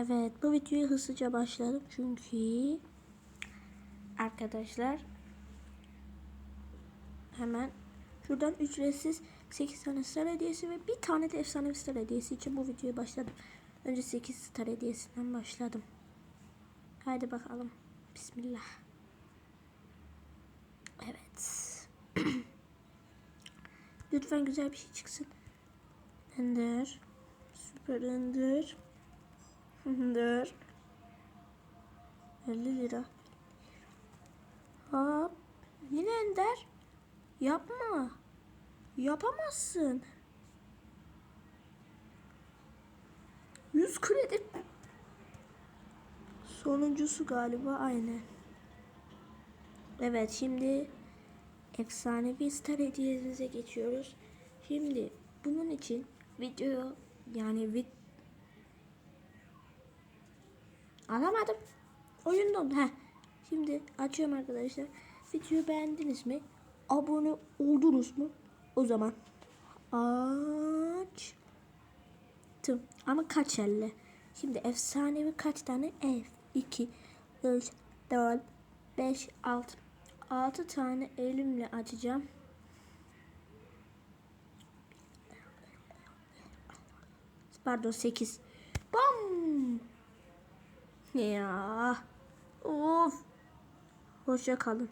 Evet bu videoyu hızlıca başladım çünkü arkadaşlar hemen şuradan ücretsiz 8 tane star hediyesi ve bir tane de efsanevi star hediyesi için bu videoya başladım. Önce 8 star hediyesinden başladım. Haydi bakalım. Bismillah. Evet. Lütfen güzel bir şey çıksın. Ender. Süper Ender. Ender. 50 lira. Hop. Yine Ender. Yapma. Yapamazsın. 100 kredi. Sonuncusu galiba aynen. Evet şimdi efsanevi star hediyemize geçiyoruz. Şimdi bunun için video yani vid Alamadım. Oyun dondu. Heh. Şimdi açıyorum arkadaşlar. Videoyu beğendiniz mi? Abone oldunuz mu? O zaman açtım. Ama kaç elle? Şimdi efsanevi kaç tane? F 2 3 4 5 6 6 tane elimle açacağım. Pardon 8. Ya. Of. Hoşça kalın.